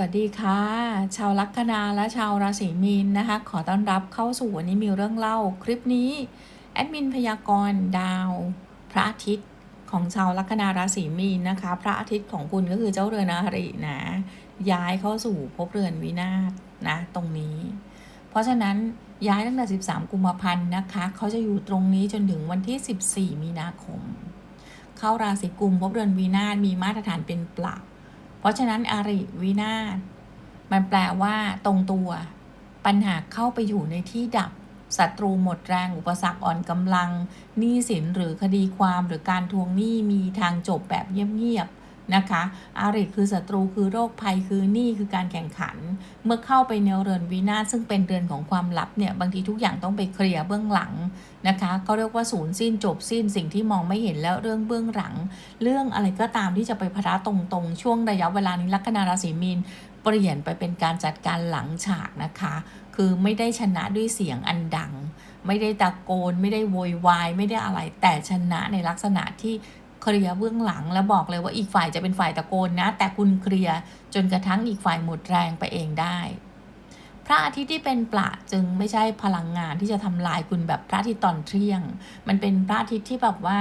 วัสดีค่ะ ชาวลัคนาและชาวราศีมีนนะคะ ขอต้อนรับเข้าสู่วันนี้มีเรื่องเล่า คลิปนี้แอดมินพยากรณ์ดาว พระอาทิตย์ของชาวลัคนาราศีมีนนะคะ พระอาทิตย์ของคุณก็คือเจ้าเรือนอารินะย้ายเข้าสู่ภพเรือนวินาศนะตรงนี้ เพราะฉะนั้นย้ายตั้งแต่ 13 กุมภาพันธ์นะคะเขาจะอยู่ตรงนี้จนถึงวันที่ 14 มีนาคม เข้าราศีกุมภพเรือนวินาศมีมาตรฐานเป็นปลับ เพราะฉะนั้นอาริวินาศมันแปลว่า ตรงตัว ปัญหาเข้าไปอยู่ในที่ดับศัตรูหมดแรง อุปสรรคอ่อนกำลังหนี้สินหรือคดีความหรือการทวงหนี้มีทางจบแบบเงียบ นะคะอาริคือศัตรูคือโรคภัยคือหนี้คือการแข่งขัน เมื่อเข้าไปในเรือนวินาซึ่งเป็นเรือนของความลับเนี่ยบางทีทุกอย่างต้องไปเคลียร์เบื้องหลังนะคะเขาเรียกว่าศูนย์สิ้นจบสิ้นสิ่งที่มองไม่เห็นแล้วเรื่องเบื้องหลัง เรื่องอะไรก็ตามที่จะไปพระตรงๆ ช่วงระยะเวลานี้ลัคนาราศีมีนเปลี่ยนไปเป็นการจัดการหลังฉากนะคะ คือไม่ได้ชนะด้วยเสียงอันดัง ไม่ได้ตะโกน ไม่ได้โวยวาย ไม่ได้อะไร แต่ชนะในลักษณะที่ เคลียร์เบื้องหลังแล้วบอกเลยว่าอีกฝ่ายจะเป็นฝ่ายตะโกนนะ แต่คุณเคลียร์จนกระทั่งอีกฝ่ายหมดแรงไปเองได้ พระอาทิตย์ที่เป็นประจึงไม่ใช่พลังงานที่จะทำลายคุณแบบพระอาทิตย์ตอนเที่ยง มันเป็นพระอาทิตย์ที่แบบว่า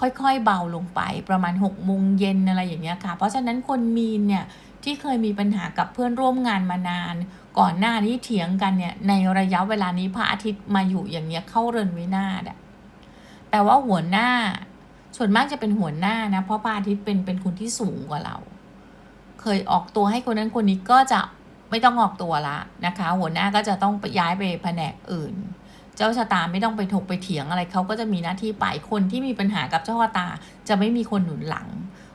ค่อยๆ เบาลงไปประมาณ6กโมงเย็นอะไรอย่างเงี้ยค่ะ เพราะฉะนั้นคนมีนเนี่ยที่เคยมีปัญหากับเพื่อนร่วมงานมานาน ก่อนหน้านี้เถียงกันเนี่ยในระยะเวลานี้พระอาทิตย์มาอยู่อย่างเงี้ยเข้าเรือนวินาศอะแต่ว่าหัวหน้า ส่วนมากจะเป็นหัวหน้านะ เพราะพระอาทิตย์เป็นเป็นคนที่สูงกว่าเรา เคยออกตัวให้คนนั้นคนนี้ก็จะไม่ต้องออกตัวละนะคะ หัวหน้าก็จะต้องย้ายไปแผนกอื่น เจ้าชะตาไม่ต้องไปถกไปเถียงอะไรเขาก็จะมีหน้าที่ไปคนที่มีปัญหากับเจ้าชะตาจะไม่มีคนหนุนหลัง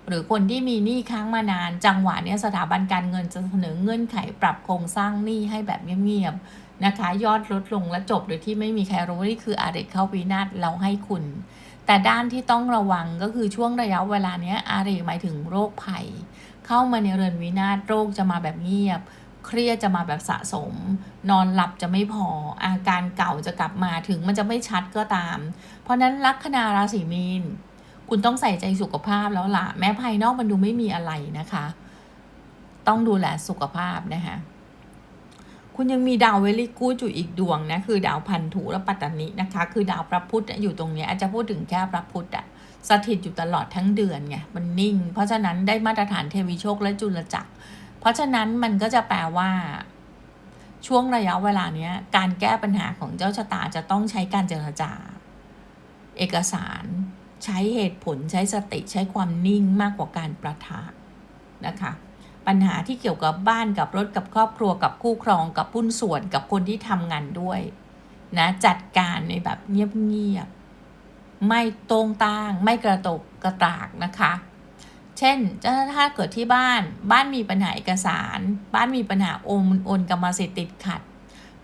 หรือคนที่มีหนี้ค้างมานาน จังหวะเนี้ยสถาบันการเงินจะเสนอเงื่อนไขปรับโครงสร้างหนี้ให้แบบเงียบๆนะคะ ยอดลดลงและจบโดยที่ไม่มีใครรู้นี่คืออาริเข้าวินาศเราให้คุณ แต่ด้านที่ต้องระวังก็คือช่วงระยะเวลาเนี้ยอาริหมายถึงโรคภัย เข้ามาในเรือนวินาศโรคจะมาแบบเงียบ เครียดจะมาแบบสะสม นอนหลับจะไม่พอ อาการเก่าจะกลับมาถึงมันจะไม่ชัดก็ตาม เพราะนั้นลัคนาราศีมีน คุณต้องใส่ใจสุขภาพแล้วล่ะ แม้ภายนอกมันดูไม่มีอะไรนะคะ ต้องดูแลสุขภาพนะคะ คุณยังมีดาวเวลิกูดอยู่อีกดวงนะคือดาวพันธุและปัตตานินะคะ คือดาวพระพุธอยู่ตรงนี้อาจจะพูดถึงแค่พระพุธอะสถิตอยู่ตลอดทั้งเดือนไงมันนิ่ง เพราะฉะนั้นได้มาตรฐานเทวีโชคและจุลจักร เพราะฉะนั้นมันก็จะแปลว่า ช่วงระยะเวลาเนี้ย การแก้ปัญหาของเจ้าชะตาจะต้องใช้การเจรจา เอกสาร ใช้เหตุผลใช้สติใช้ความนิ่งมากกว่าการประทะนะคะ ปัญหาที่เกี่ยวกับบ้านกับรถกับครอบครัวกับคู่ครองกับหุ้นส่วนกับคนที่ทำงานด้วยนะจัดการในแบบเงียบๆไม่ตรงตางไม่กระตกกระตากนะคะ เช่นถ้าเกิดที่บ้านบ้านมีปัญหาเอกสาร บ้านมีปัญหาโอนโอนกรรมสิทธิ์ติดขัด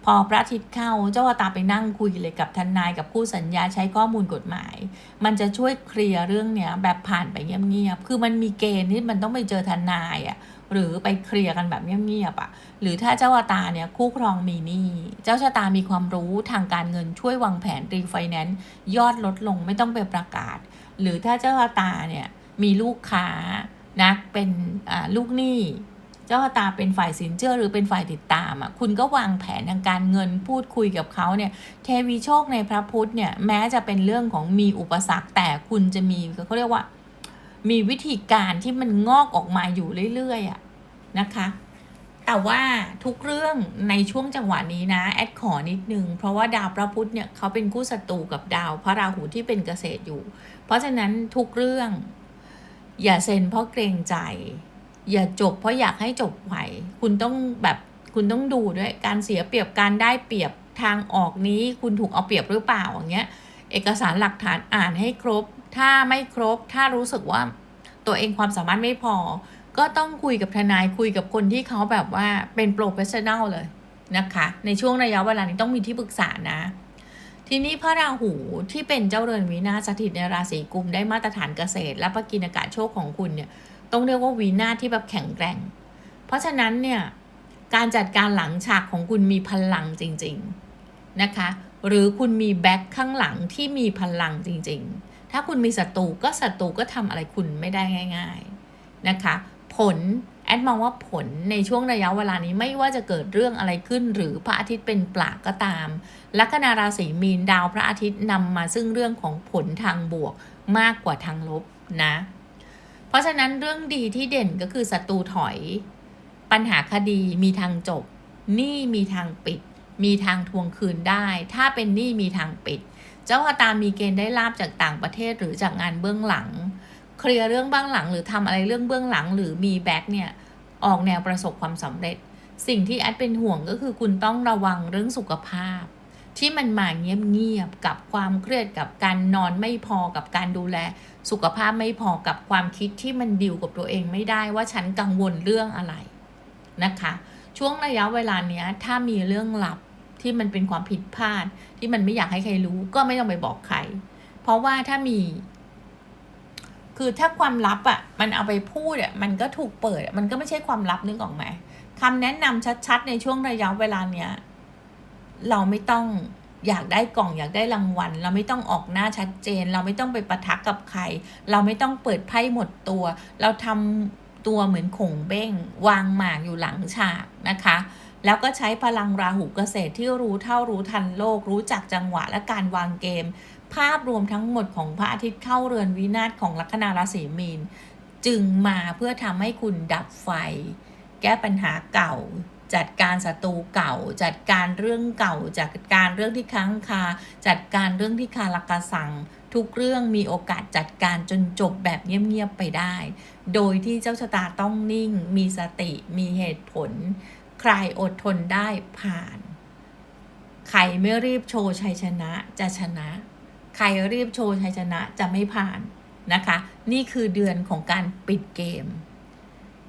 พอพระอาทิตย์เข้าเจ้าตาไปนั่งคุยเลยกับทนายกับคู่สัญญาใช้ข้อมูลกฎหมาย มันจะช่วยเคลียร์เรื่องเนี้ยแบบผ่านไปเงียบๆคือมันมีเกณฑ์ที่มันต้องไปเจอทนายอะ่ะหรือไปเคลียร์กันแบบเงียบๆอะ่ะ หรือถ้าเจ้าตาเนี่ยคู่ครองมีหนี้เจ้าชะตามีความรู้ทางการเงินช่วยวางแผนรีไฟแนนซ์ยอดลดลงไม่ต้องไปประกาศ หรือถ้าเจ้าตาเนี่ยมีลูกค้านะเป็นลูกหนี้ เจ้าตาเป็นฝ่ายสินเชื่อหรือเป็นฝ่ายติดตามอะคุณก็วางแผนทางการเงินพูดคุยกับเขาเนี่ยเทวีโชคในพระพุธเนี่ยแม้จะเป็นเรื่องของมีอุปสรรคแต่คุณจะมีเขาเรียกว่า มีวิธีการที่มันงอกออกมาอยู่เรื่อยๆอะนะคะแต่ว่าทุกเรื่องในช่วงจังหวะนี้นะ แอดขอนิดนึง เพราะว่าดาวพระพุธเนี่ยเขาเป็นคู่ศัตรูกับดาวพระราหูที่เป็นเกษตรอยู่ เพราะฉะนั้นทุกเรื่อง อย่าเซ็นเพราะเกรงใจ อย่าจบเพราะอยากให้จบไหวคุณต้องแบบคุณต้องดูด้วยการเสียเปรียบการได้เปรียบทางออกนี้ คุณถูกเอาเปรียบหรือเปล่าอย่างเงี้ย เอกสารหลักฐานอ่านให้ครบ ถ้าไม่ครบ ถ้ารู้สึกว่าตัวเองความสามารถไม่พอ ก็ต้องคุยกับทนายคุยกับคนที่เขาแบบว่าเป็นโปรเฟชชั่นแนลเลยนะคะ ในช่วงระยะเวลานี้ต้องมีที่ปรึกษานะ ทีนี้พระราหูที่เป็นเจ้าเรือนวินาศสถิตในราศีกุมได้มาตรฐานเกษตร และปกินอากาศโชคของคุณเนี่ย ต้องเรียกว่าวีนาที่แบบแข็งแกร่ง เพราะฉะนั้นเนี่ยการจัดการหลังฉากของคุณมีพลังจริง ๆนะคะ หรือคุณมีแบ็คข้างหลังที่มีพลังจริง ๆ ถ้าคุณมีศัตรูก็ศัตรูก็ทำอะไรคุณไม่ได้ง่าย ๆนะคะ ผลแอดมองว่าผลในช่วงระยะเวลานี้ไม่ว่าจะเกิดเรื่องอะไรขึ้น หรือพระอาทิตย์เป็นปลากก็ตาม ลัคนาราศีมีนดาวพระอาทิตย์นำมาซึ่งเรื่องของผลทางบวกมากกว่าทางลบนะ เพราะฉะนั้นเรื่องดีที่เด่นก็คือศัตรูถอย ปัญหาคดีมีทางจบหนี้มีทางปิด มีทางทวงคืนได้ ถ้าเป็นหนี้มีทางปิด เจ้าชะตามีเกณฑ์ได้ลาบจากต่างประเทศหรือจากงานเบื้องหลัง เคลียร์เรื่องเบื้องหลังหรือทำอะไรเรื่องเบื้องหลังหรือมีแบ็กเนี่ยออกแนวประสบความสำเร็จ สิ่งที่แอดเป็นห่วงก็คือคุณต้องระวังเรื่องสุขภาพ ที่มันมาเงียบๆกับความเครียดกับการนอนไม่พอกับการดูแล สุขภาพไม่พอกับความคิดที่มันดิวกับตัวเองไม่ได้ว่าฉันกังวลเรื่องอะไรนะคะ ช่วงระยะเวลาเนี้ยถ้ามีเรื่องลับที่มันเป็นความผิดพลาด ที่มันไม่อยากให้ใครรู้ก็ไม่ต้องไปบอกใคร เพราะว่าถ้ามี คือถ้าความลับอะ่ะ มันเอาไปพูดอะ่ะมันก็ถูกเปิด มันก็ไม่ใช่ความลับนึกออกไหมคำแนะนำชัดๆ ในช่วงระยะเวลาเนี้ยเราไม่ต้อง อยากได้กล่องอยากได้รางวัล เราไม่ต้องออกหน้าชัดเจน เราไม่ต้องไปปะทะกับใคร เราไม่ต้องเปิดไพ่หมดตัว เราทำตัวเหมือนขงเบ้ง วางหมากอยู่หลังฉากนะคะ แล้วก็ใช้พลังราหูเกษตรที่รู้เท่ารู้ทันโลก รู้จักจังหวะและการวางเกม ภาพรวมทั้งหมดของพระอาทิตย์เข้าเรือนวินาศของลัคนาราศีมีน จึงมาเพื่อทำให้คุณดับไฟ แก้ปัญหาเก่า จัดการศัตรูเก่า จัดการเรื่องเก่า จัดการเรื่องที่ค้างคา จัดการเรื่องที่คาราคาสัง ทุกเรื่องมีโอกาสจัดการจนจบแบบเงียบๆไปได้ โดยที่เจ้าชะตาต้องนิ่ง มีสติ มีเหตุผล ใครอดทนได้ผ่าน ใครไม่รีบโชว์ชัยชนะจะชนะ ใครรีบโชว์ชัยชนะจะไม่ผ่านนะคะ นี่คือเดือนของการปิดเกม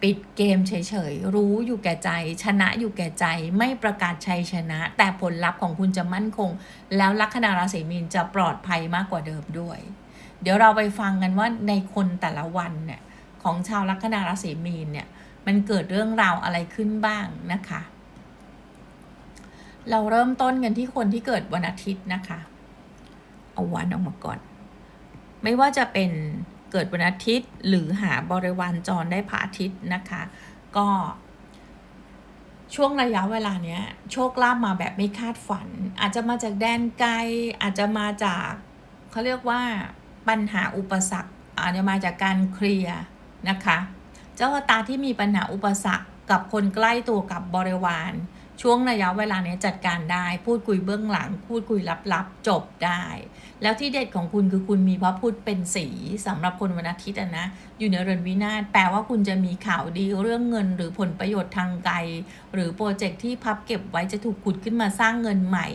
ปิดเกมเฉยๆ รู้อยู่แก่ใจ ชนะอยู่แก่ใจ ไม่ประกาศชัยชนะ แต่ผลลัพธ์ของคุณจะมั่นคง แล้วลัคนาราศีมีนจะปลอดภัยมากกว่าเดิมด้วย เดี๋ยวเราไปฟังกันว่าในคนแต่ละวันเนี่ยของชาวลัคนาราศีมีนเนี่ยมันเกิดเรื่องราวอะไรขึ้นบ้างนะคะ เราเริ่มต้นกันที่คนที่เกิดวันอาทิตย์นะคะ เอาวันออกมาก่อน ไม่ว่าจะเป็น เกิดวันอาทิตย์ หรือหาบริวารจรได้พระอาทิตย์นะคะ ก็ ช่วงระยะเวลาเนี้ย โชคลาภมาแบบไม่คาดฝัน อาจจะมาจากแดนไกล อาจจะมาจากเขาเรียกว่าปัญหาอุปสรรค อาจจะมาจากการเคลียร์นะคะ เจ้าตาที่มีปัญหาอุปสรรคกับคนใกล้ตัวกับบริวาร ช่วงระยะเวลาเนี้ยจัดการได้ พูดคุยเบื้องหลัง พูดคุยลับๆจบได้ แล้วที่เด็ดของคุณคือคุณมีพระพุธเป็นสีสำหรับคนวันอาทิตย์นะ อยู่ในเรือนวินาศแปลว่าคุณจะมีข่าวดีเรื่องเงิน หรือผลประโยชน์ทางไกล หรือโปรเจกต์ที่พับเก็บไว้จะถูกขุดขึ้นมาสร้างเงินใหม่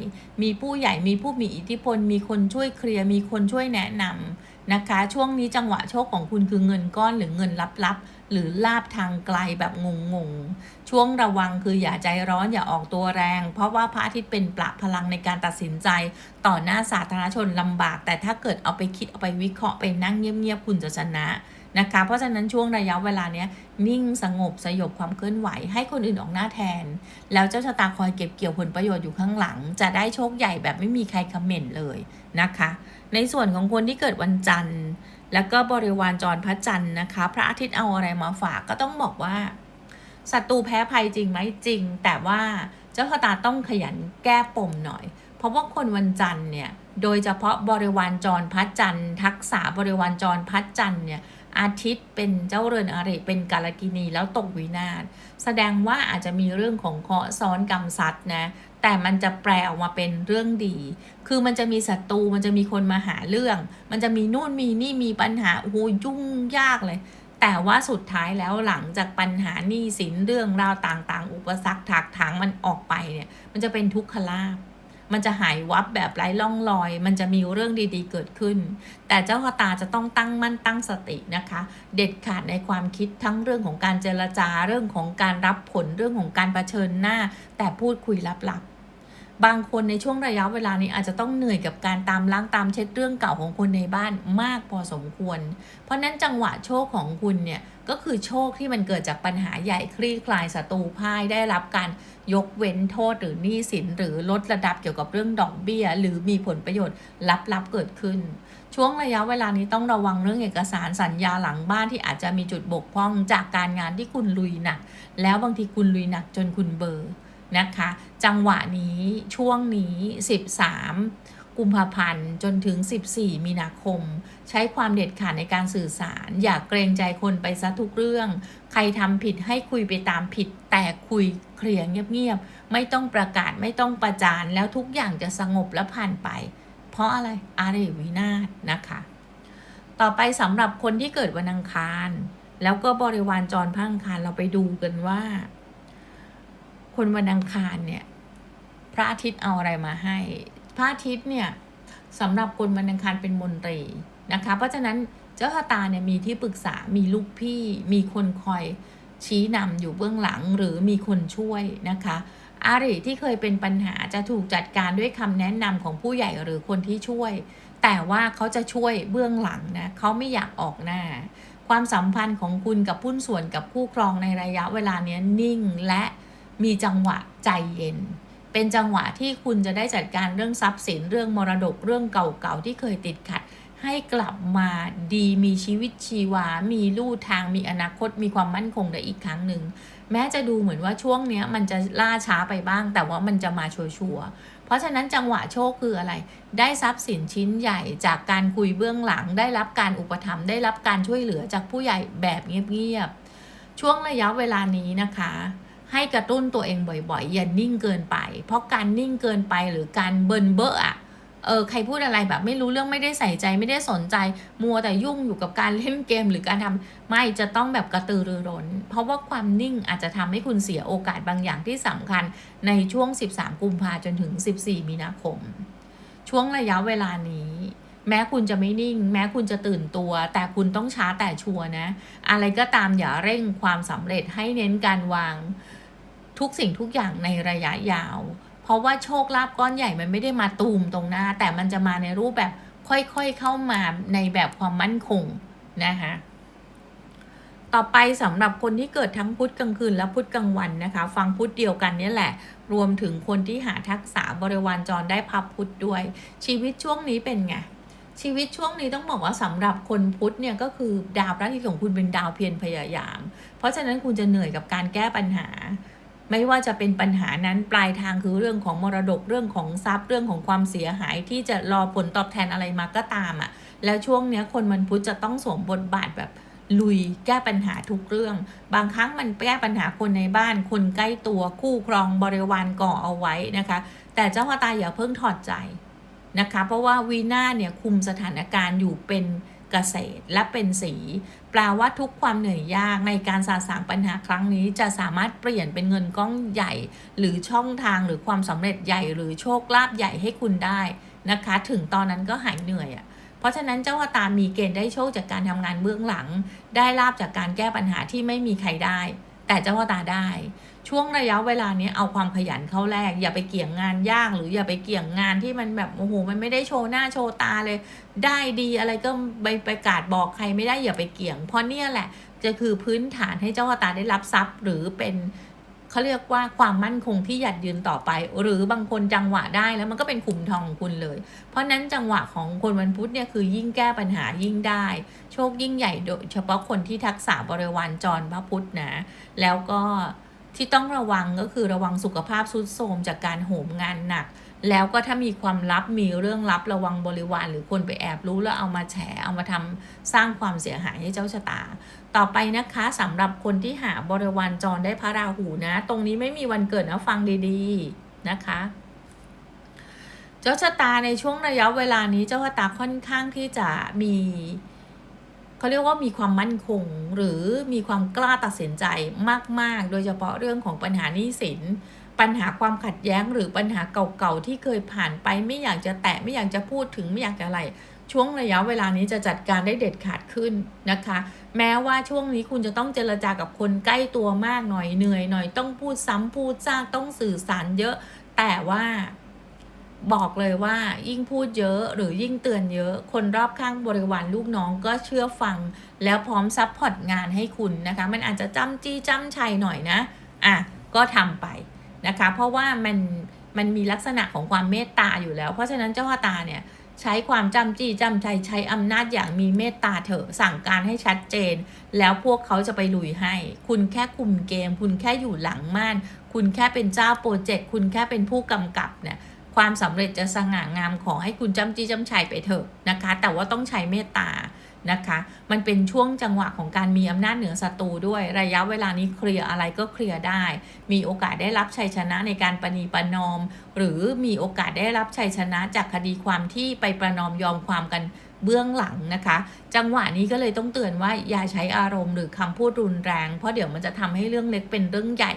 มีผู้ใหญ่มีผู้มีอิทธิพล มีคนช่วยเคลียร์มีคนช่วยแนะนำ นะคะ ช่วงนี้จังหวะโชคของคุณคือเงินก้อนหรือเงินลับๆหรือลาบทางไกลแบบงงๆ ช่วงระวังคืออย่าใจร้อนอย่าออกตัวแรง เพราะว่าพระอาทิตย์เป็นประพลังในการตัดสินใจ ต่อหน้าสาธารณชนลำบาก แต่ถ้าเกิดเอาไปคิดเอาไปวิเคราะห์ไปนั่งเงียบๆคุณจะชนะนะคะ เพราะฉะนั้นช่วงระยะเวลาเนี้ยนิ่งสงบสยบความเคลื่อนไหว ให้คนอื่นออกหน้าแทน แล้วเจ้าชะตาคอยเก็บเกี่ยวผลประโยชน์อยู่ข้างหลัง จะได้โชคใหญ่แบบไม่มีใครคอมเมนต์เลยนะคะ ในส่วนของคนที่เกิดวันจันทร์ แล้วก็บริวารจรพระจันทร์นะคะ พระอาทิตย์เอาอะไรมาฝากก็ต้องบอกว่าศัตรูแพ้ภัยจริงไหมจริง แต่ว่าเจ้าชะตาต้องขยันแก้ปมหน่อย เพราะว่าคนวันจันทร์เนี่ยโดยเฉพาะบริวารจรพระจันทร์ทักษะบริวารจรพระจันทร์เนี่ย อาทิตย์เป็นเจ้าเรือนอริเป็นกาลกินีแล้วตกวินาศแสดงว่าอาจจะมีเรื่องของเคราะห์ซ้อนกรรมซัดนะแต่มันจะแปลออกมาเป็นเรื่องดี คือมันจะมีศัตรูมันจะมีคนมาหาเรื่อง มันจะมีนู่นมีนี่มีปัญหาโอ้โหยุ่งยากเลย แต่ว่าสุดท้ายแล้วหลังจากปัญหาหนี้สินเรื่องราวต่างๆ อุปสรรคถากถางมันออกไปเนี่ยมันจะเป็นทุกขลาภ มันจะหายวับแบบไร้ล่องรอย มันจะมีเรื่องดีๆเกิดขึ้น แต่เจ้าชะตาจะต้องตั้งมั่นตั้งสตินะคะ เด็ดขาดในความคิดทั้งเรื่องของการเจรจาเรื่องของการรับผลเรื่องของการรเผชิญหน้า แต่พูดคุยลับๆ บางคนในช่วงระยะเวลานี้อาจจะต้องเหนื่อยกับการตามล้างตามเช็ดเรื่องเก่าของคนในบ้านมากพอสมควร เพราะนั้นจังหวะโชคของคุณเนี่ยก็คือโชคที่มันเกิดจากปัญหาใหญ่คลี่คลายศัตรูพ่ายได้รับการยกเว้นโทษหรือหนี้สินหรือลดระดับเกี่ยวกับเรื่องดอกเบี้ย หรือมีผลประโยชน์ลับๆเกิดขึ้น ช่วงระยะเวลานี้ต้องระวังเรื่องเอกสารสัญญาหลังบ้านที่อาจจะมีจุดบกพร่องจากการงานที่คุณลุยหนัก แล้วบางทีคุณลุยหนักจนคุณเบอร์ นะคะ จังหวะนี้ช่วงนี้ 13 กุมภาพันธ์จนถึง 14 มีนาคม ใช้ความเด็ดขาดในการสื่อสาร อย่าเกรงใจคนไปซะทุกเรื่อง ใครทำผิดให้คุยไปตามผิด แต่คุยเคลียร์เงียบๆ ไม่ต้องประกาศไม่ต้องประจานแล้วทุกอย่างจะสงบและผ่านไป เพราะอะไรอาเรวินาศนะคะ ต่อไปสำหรับคนที่เกิดวันอังคาร แล้วก็บริวารจรพังคารเราไปดูกันว่า คนวันอังคารเนี่ย พระอาทิตย์เอาอะไรมาให้ พระอาทิตย์เนี่ยสำหรับคนวันอังคารเป็นมนตรีนะคะ เพราะฉะนั้นเจ้าชะตาเนี่ยมีที่ปรึกษา มีลูกพี่ มีคนคอยชี้นำอยู่เบื้องหลังหรือมีคนช่วยนะคะอาริที่เคยเป็นปัญหาจะถูกจัดการด้วยคำแนะนำของผู้ใหญ่หรือคนที่ช่วย แต่ว่าเขาจะช่วยเบื้องหลังนะเขาไม่อยากออกหน้า ความสัมพันธ์ของคุณกับผู้นส่วนกับคู่ครองในระยะเวลาเนี้ยนิ่งและ มีจังหวะใจเย็น เป็นจังหวะที่คุณจะได้จัดการเรื่องทรัพย์สินเรื่องมรดกเรื่องเก่าๆที่เคยติดขัด ให้กลับมาดีมีชีวิตชีวา มีลู่ทางมีอนาคต มีความมั่นคงได้อีกครั้งหนึ่งแม้จะดูเหมือนว่าช่วงเนี้ยมันจะล่าช้าไปบ้าง แต่ว่ามันจะมาชัวร์ๆเพราะฉะนั้นจังหวะโชคคืออะไร ได้ทรัพย์สินชิ้นใหญ่จากการคุยเบื้องหลัง ได้รับการอุปถัมภ์ได้รับการช่วยเหลือจากผู้ใหญ่แบบเงียบๆช่วงระยะเวลานี้นะคะ ให้กระตุ้นตัวเองบ่อยๆ อย่านิ่งเกินไป เพราะการนิ่งเกินไปหรือการเบิร์นเบอร์อะเออใครพูดอะไรแบบไม่รู้เรื่องไม่ได้ใส่ใจไม่ได้สนใจ มัวแต่ยุ่งอยู่กับการเล่นเกมหรือการทำไม่จะต้องแบบกระตือรือร้น เพราะว่าความนิ่งอาจจะทำให้คุณเสียโอกาสบางอย่างที่สำคัญในช่วง 13 กุมภาจนถึง 14 มีนาคม ช่วงระยะเวลานี้ แม้คุณจะไม่นิ่ง แม้คุณจะตื่นตัว แต่คุณต้องช้าแต่ชัวนะ อะไรก็ตามอย่าเร่งความสำเร็จให้เน้นการวาง ทุกสิ่งทุกอย่างในระยะยาว เพราะว่าโชคลาภก้อนใหญ่มันไม่ได้มาตูมตรงหน้า แต่มันจะมาในรูปแบบค่อยๆเข้ามาในแบบความมั่นคงนะคะต่อไปสำหรับคนที่เกิดทั้งพุธกลางคืนและพุธกลางวันนะคะ ฟังพุธเดียวกันนี่แหละ รวมถึงคนที่หาทักษะบริวารจรได้พับพุธด้วย ชีวิตช่วงนี้เป็นไงชีวิตช่วงนี้ต้องบอกว่าสำหรับคนพุธเนี่ยก็คือดาวพระอาทิตย์ของคุณเป็นดาวเพียรพยายาม เพราะฉะนั้นคุณจะเหนื่อยกับการแก้ปัญหา ไม่ว่าจะเป็นปัญหานั้นปลายทางคือเรื่องของมรดกเรื่องของทรัพย์เรื่องของความเสียหายที่จะรอผลตอบแทนอะไรมาก็ตามอะ่ะ แล้วช่วงเนี้ยคนมันพุธจะต้องสวมบทบาทแบบลุยแก้ปัญหาทุกเรื่อง บางครั้งมันแก้ปัญหาคนในบ้าน คนใกล้ตัวคู่ครองบริวารก่อเอาไว้นะคะ แต่เจ้าพ่อตาอย่าเพิ่งถอดใจนะคะ เพราะว่าวีน่าเนี่ยคุมสถานการณ์อยู่เป็น เกษตรและเป็นสี แปลว่าทุกความเหนื่อยยากในการสาสางปัญหาครั้งนี้จะสามารถเปลี่ยนเป็นเงินก้องใหญ่ หรือช่องทางหรือความสำเร็จใหญ่ หรือโชคลาภใหญ่ให้คุณได้นะคะ ถึงตอนนั้นก็หายเหนื่อยอะ่ะเพราะฉะนั้นเจ้าวาตามีเกณฑ์ได้โชคจากการทำงานเบื้องหลัง ได้ลาบจากการแก้ปัญหาที่ไม่มีใครได้ แต่เจ้าว่าตาได้ ช่วงระยะเวลานี้เอาความขยันเข้าแรก อย่าไปเกี่ยงงานยากหรืออย่าไปเกี่ยงงานที่มันแบบโอ้โหมันไม่ได้โชว์หน้าโชว์ตาเลย ได้ดีอะไรก็ไปประกาศบอกใครไม่ได้อย่าไปเกี่ยง เพราะเนี่ยแหละจะคือพื้นฐานให้เจ้าตาได้รับทรัพย์หรือเป็น เขาเรียกว่าความมั่นคงที่หยัดยืนต่อไป หรือบางคนจังหวะได้แล้วมันก็เป็นขุมทองของคุณเลย เพราะนั้นจังหวะของคนวันพุธเนี่ยคือยิ่งแก้ปัญหายิ่งได้ โชคยิ่งใหญ่โดยเฉพาะคนที่ทักษะบริวารจรพระพุธนะ แล้วก็ที่ต้องระวังก็คือระวังสุขภาพสุดโทรมจากการโหมงานหนัก แล้วก็ถ้ามีความลับมีเรื่องลับระวังบริวาร หรือคนไปแอบรู้แล้วเอามาแฉเอามาทำสร้างความเสียหายให้เจ้าชะตา ต่อไปนะคะสำหรับคนที่หาบริวารจรได้พระราหูนะ ตรงนี้ไม่มีวันเกิดนะฟังดีๆนะคะ เจ้าชะตาในช่วงระยะเวลานี้เจ้าชะตาค่อนข้างที่จะมี เขาเรียกว่ามีความมั่นคง หรือมีความกล้าตัดสินใจมาก ๆ โดยเฉพาะเรื่องของปัญหาหนี้สิน ปัญหาความขัดแย้งหรือปัญหาเก่าๆที่เคยผ่านไปไม่อยากจะแตะไม่อยากจะพูดถึงไม่อยากจะอะไร ช่วงระยะเวลานี้จะจัดการได้เด็ดขาดขึ้นนะคะ แม้ว่าช่วงนี้คุณจะต้องเจรจากับคนใกล้ตัวมากหน่อยเหนื่อยหน่อยต้องพูดซ้ำพูดซากต้องสื่อสารเยอะ แต่ว่า บอกเลยว่ายิ่งพูดเยอะหรือยิ่งเตือนเยอะ คนรอบข้างบริวารลูกน้องก็เชื่อฟัง แล้วพร้อมซัพพอร์ตงานให้คุณนะคะ มันอาจจะจำจี้จำชัยหน่อยนะอะก็ทำไปนะคะ เพราะว่ามันมันมีลักษณะของความเมตตาอยู่แล้ว เพราะฉะนั้นเจ้าชะตาเนี่ยใช้ความจำจี้จำชัยใช้อำนาจอย่างมีเมตตาเถอะสั่งการให้ชัดเจน แล้วพวกเขาจะไปลุยให้ คุณแค่คุมเกม คุณแค่อยู่หลังม่าน คุณแค่เป็นเจ้าโปรเจกต์ คุณแค่เป็นผู้กำกับเนี่ย ความสำเร็จจะสง่างามขอให้คุณจำจี้จำชัยไปเถอะนะคะ แต่ว่าต้องใช้เมตตานะคะ มันเป็นช่วงจังหวะของการมีอำนาจเหนือศัตรูด้วย ระยะเวลานี้เคลียร์อะไรก็เคลียร์ได้ มีโอกาสได้รับชัยชนะในการประนีประนอม หรือมีโอกาสได้รับชัยชนะจากคดีความที่ไปประนอมยอมความกันเบื้องหลังนะคะ จังหวะนี้ก็เลยต้องเตือนว่าอย่าใช้อารมณ์หรือคำพูดรุนแรง เพราะเดี๋ยวมันจะทำให้เรื่องเล็กเป็นเรื่องใหญ่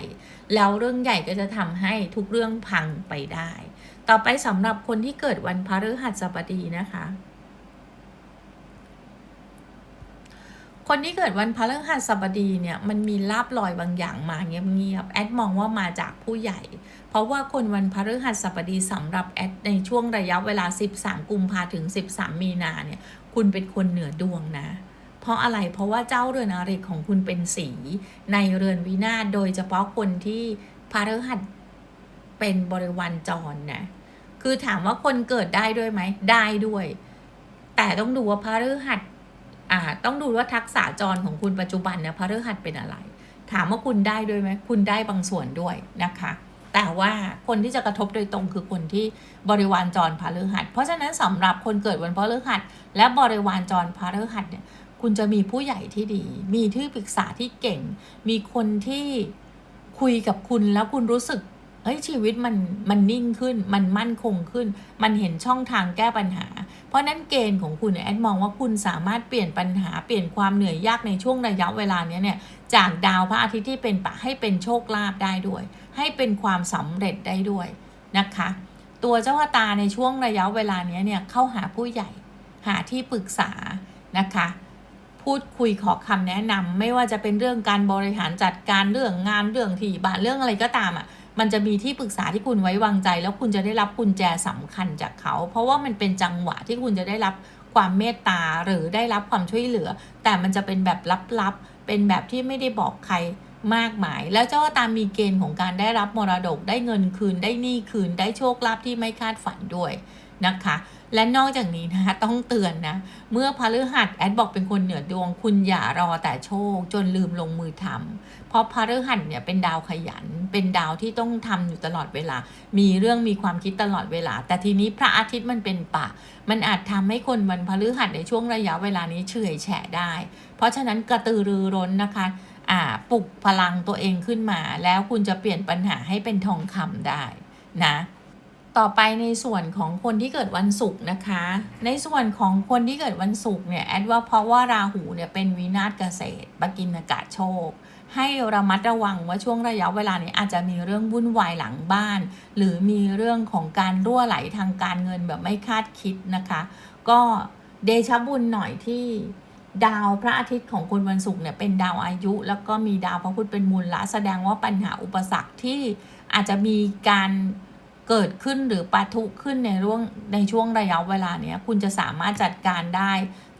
แล้วเรื่องใหญ่ก็จะทำให้ทุกเรื่องพังไปได้ ต่อไปสำหรับคนที่เกิดวันพฤหัสบดีนะคะ คนที่เกิดวันพฤหัสบดีเนี่ยมันมีลาบลอยบางอย่างมาเงียบๆแอดมองว่ามาจากผู้ใหญ่ เพราะว่าคนวันพฤหัสบดีสำหรับแอดในช่วงระยะเวลา 13 กุมภาถึง 13 มีนาเนี่ยคุณเป็นคนเหนือดวงนะเพราะอะไร เพราะว่าเจ้าเรือนอาริกของคุณเป็นสีในเรือนวินาศโดยเฉพาะคนที่พฤหัสเป็นบริวารจรนะ คือถามว่าคนเกิดได้ด้วยไหม ได้ด้วย แต่ต้องดูว่าพฤหัสอ่า ต้องดูว่าทักษะจรของคุณปัจจุบันเนี่ยพฤหัสเป็นอะไร ถามว่าคุณได้ด้วยไหม คุณได้บางส่วนด้วยนะคะ แต่ว่าคนที่จะกระทบโดยตรงคือคนที่บริวารจรพฤหัส เพราะฉะนั้นสำหรับคนเกิดวันพฤหัส และบริวารจรพฤหัสเนี่ย คุณจะมีผู้ใหญ่ที่ดี มีที่ปรึกษาที่เก่ง มีคนที่คุยกับคุณแล้วคุณรู้สึก เฮ้ยชีวิตมันมันนิ่งขึ้น มันมั่นคงขึ้น มันเห็นช่องทางแก้ปัญหา เพราะนั้นเกณฑ์ของคุณแอดมองว่าคุณสามารถเปลี่ยนปัญหาเปลี่ยนความเหนื่อยยากในช่วงระยะเวลาเนี้ยเนี่ยจากดาวพระอาทิตย์ที่เป็นปะให้เป็นโชคลาภได้ด้วย ให้เป็นความสำเร็จได้ด้วยนะคะ ตัวเจ้าตาในช่วงระยะเวลาเนี้ยเนี่ยเข้าหาผู้ใหญ่หาที่ปรึกษานะคะพูดคุยขอคำแนะนำไม่ว่าจะเป็นเรื่องการบริหารจัดการเรื่องงานเรื่องที่บ้านเรื่องอะไรก็ตามอะ มันจะมีที่ปรึกษาที่คุณไว้วางใจ แล้วคุณจะได้รับกุญแจสำคัญจากเขา เพราะว่ามันเป็นจังหวะที่คุณจะได้รับความเมตตาหรือได้รับความช่วยเหลือ แต่มันจะเป็นแบบลับๆ เป็นแบบที่ไม่ได้บอกใครมากมาย แล้วเจ้าตามมีเกณฑ์ของการได้รับมรดกได้เงินคืนได้หนี้คืนได้โชคลาภที่ไม่คาดฝันด้วยนะคะ และนอกจากนี้นะคะต้องเตือนนะ เมื่อพฤหัสแอดบอกเป็นคนเหนือดวง คุณอย่ารอแต่โชค จนลืมลงมือทำเพราะพฤหัสเนี่ยเป็นดาวขยัน เป็นดาวที่ต้องทำอยู่ตลอดเวลา มีเรื่องมีความคิดตลอดเวลา แต่ทีนี้พระอาทิตย์มันเป็นปะ มันอาจทำให้คนวันพฤหัสในช่วงระยะเวลานี้เฉื่อยแฉะได้ เพราะฉะนั้นกระตือรือร้นนะคะอ่าปลุกพลังตัวเองขึ้นมา แล้วคุณจะเปลี่ยนปัญหาให้เป็นทองคำได้นะ ต่อไปในส่วนของคนที่เกิดวันศุกร์นะคะ ในส่วนของคนที่เกิดวันศุกร์เนี่ยแอดว่าเพราะว่าราหูเนี่ยเป็นวินาศเกษตรปกินอากาศโชค ให้ระมัดระวังว่าช่วงระยะเวลานี้อาจจะมีเรื่องวุ่นวายหลังบ้าน หรือมีเรื่องของการรั่วไหลทางการเงินแบบไม่คาดคิดนะคะ ก็เดชะบุญหน่อยที่ดาวพระอาทิตย์ของคนวันศุกร์เนี่ยเป็นดาวอายุ แล้วก็มีดาวพระพุธเป็นมูลละแสดงว่าปัญหาอุปสรรคที่อาจจะมีการ เกิดขึ้นหรือปะทุขึ้นในร่วงในช่วงระยะเวลาเนี้ยคุณจะสามารถจัดการได้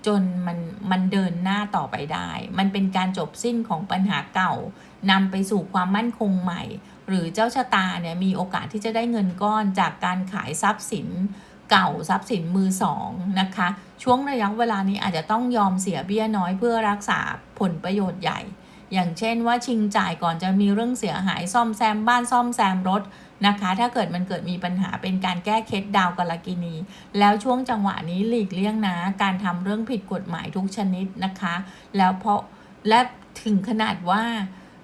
จนมันมันเดินหน้าต่อไปได้ มันเป็นการจบสิ้นของปัญหาเก่านำไปสู่ความมั่นคงใหม่ หรือเจ้าชะตาเนี่ยมีโอกาสที่จะได้เงินก้อนจากการขายทรัพย์สินเก่าทรัพย์สินมือสองนะคะ ช่วงระยะเวลานี้อาจจะต้องยอมเสียเบี้ยน้อยเพื่อรักษาผลประโยชน์ใหญ่ อย่างเช่นว่าชิงจ่ายก่อนจะมีเรื่องเสียหายซ่อมแซมบ้านซ่อมแซมรถ นะคะ ถ้าเกิดมันเกิดมีปัญหาเป็นการแก้เคล็ดดาวกาลกินี แล้วช่วงจังหวะนี้หลีกเลี่ยงนะ การทำเรื่องผิดกฎหมายทุกชนิดนะคะ แล้วเพราะและถึงขนาดว่า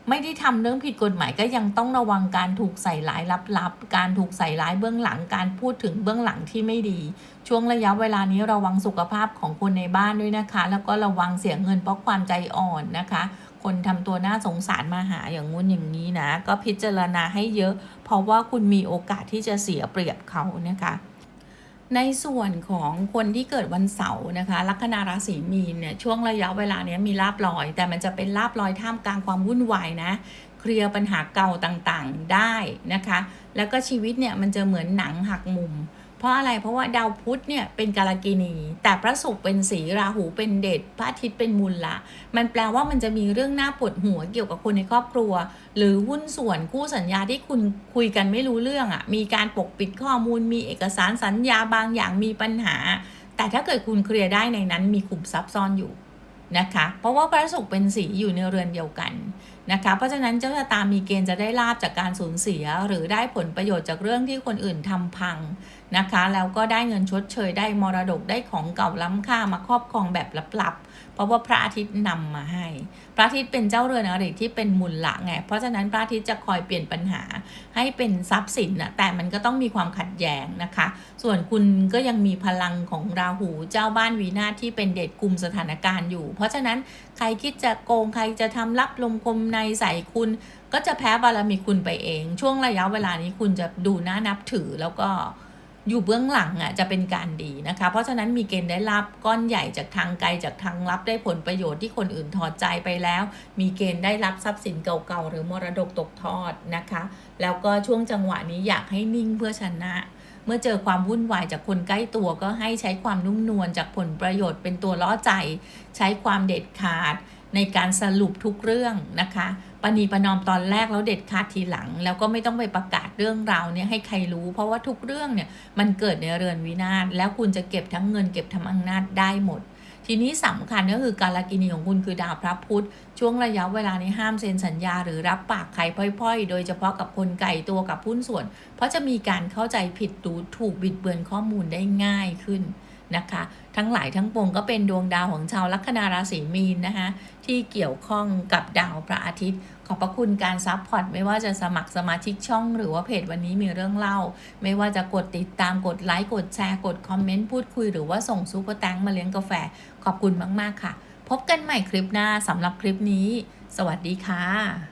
ไม่ได้ทำเรื่องผิดกฎหมายก็ยังต้องระวังการถูกใส่ร้ายลับๆ การถูกใส่ร้ายเบื้องหลัง การพูดถึงเบื้องหลังที่ไม่ดี ช่วงระยะเวลานี้ระวังสุขภาพของคนในบ้านด้วยนะคะ แล้วก็ระวังเสียเงินเพราะความใจอ่อนนะคะ คนทำตัวน่าสงสารมาหาอย่างงู้นอย่างนี้นะ ก็พิจารณาให้เยอะ ราะว่าคุณมีโอกาสที่จะเสียเปรียบเขานะคะในส่วนของคนที่เกิดวันเสาร์นะคะลัคนาราศีมีนเนี่ยช่วงระยะเวลาเนี้ยมีลาบลอย แต่มันจะเป็นลาบลอยท่ามกลางความวุ่นวายนะเคลียร์ปัญหาเก่าต่างๆได้นะคะ แล้วก็ชีวิตเนี่ยมันจะเหมือนหนังหักมุม เพราะอะไรเพราะว่าดาวพุธเนี่ยเป็นกาลกินี แต่พระศุกร์เป็นสีราหูเป็นเดชพระอาทิตย์เป็นมูลละ มันแปลว่ามันจะมีเรื่องหน้าปวดหัวเกี่ยวกับคนในครอบครัว หรือหุ้นส่วนคู่สัญญาที่คุณคุยกันไม่รู้เรื่องอะ่ะมีการปกปิดข้อมูล มีเอกสารสัญญาบางอย่างมีปัญหา แต่ถ้าเกิดคุณเคลียร์ได้ในนั้นมีขุมทรัพย์ซ่อนอยู่ นะคะ เพราะว่าพระศุกร์เป็นสีอยู่ในเรือนเดียวกันนะคะ เพราะฉะนั้นเจ้าชะตามีเกณฑ์จะได้ลาบจากการสูญเสีย หรือได้ผลประโยชน์จากเรื่องที่คนอื่นทำพังนะคะ แล้วก็ได้เงินชดเชยได้มรดกได้ของเก่าล้ำค่ามาครอบครองแบบลับๆ เพราะว่าพระอาทิตย์นำมาให้ พระอาทิตย์เป็นเจ้าเรือนอริที่เป็นมูลละไง เพราะฉะนั้นพระอาทิตย์จะคอยเปลี่ยนปัญหาให้เป็นทรัพย์สินนะแต่มันก็ต้องมีความขัดแย้งนะคะ ส่วนคุณก็ยังมีพลังของราหูเจ้าบ้านวีนาที่เป็นเดชกลุ่มสถานการณ์อยู่ เพราะฉะนั้นใครคิดจะโกงใครจะทำลับลมคมในใส่คุณ ก็จะแพ้บารมีคุณไปเอง ช่วงระยะเวลานี้คุณจะดูน่านับถือแล้วก็ อยู่เบื้องหลังอะจะเป็นการดีนะคะ เพราะฉะนั้นมีเกณฑ์ได้รับก้อนใหญ่จากทางไกลจากทางลับได้ผลประโยชน์ที่คนอื่นถอดใจไปแล้ว มีเกณฑ์ได้รับทรัพย์สินเก่าๆหรือมรดกตกทอดนะคะ แล้วก็ช่วงจังหวะนี้อยากให้นิ่งเพื่อชนะเมื่อเจอความวุ่นวายจากคนใกล้ตัวก็ให้ใช้ความนุ่มนวลจากผลประโยชน์เป็นตัวล่อใจ ใช้ความเด็ดขาดในการสรุปทุกเรื่องนะคะ ปณีประนอมตอนแรกแล้วเด็ดขาดทีหลัง แล้วก็ไม่ต้องไปประกาศเรื่องราวเนี่ยให้ใครรู้ เพราะว่าทุกเรื่องเนี่ยมันเกิดในเรือนวินาศแล้วคุณจะเก็บทั้งเงินเก็บทั้งอำนาจได้หมด ทีนี้สำคัญก็คือการลกินีของคุณคือดาวพระพุธช่วงระยะเวลานี้ห้ามเซ็นสัญญาหรือรับปากใครพ่อย ๆ โดยเฉพาะกับคนไก่ตัวกับหุ้นส่วน เพราะจะมีการเข้าใจผิดดูถูกบิดเบือนข้อมูลได้ง่ายขึ้น นะคะ ทั้งหลายทั้งปวงก็เป็นดวงดาวของชาวลัคนาราศีมีนนะคะที่เกี่ยวข้องกับดาวพระอาทิตย์ ขอบพระคุณการซัพพอร์ตไม่ว่าจะสมัครสมาชิกช่องหรือว่าเพจวันนี้มีเรื่องเล่า ไม่ว่าจะกดติดตามกดไลค์กดแชร์กดคอมเมนต์พูดคุยหรือว่าส่งซูเปอร์แตงมาเลี้ยงกาแฟ ขอบคุณมาก ๆ ค่ะ พบกันใหม่คลิปหน้าสำหรับคลิปนี้ สวัสดีค่ะ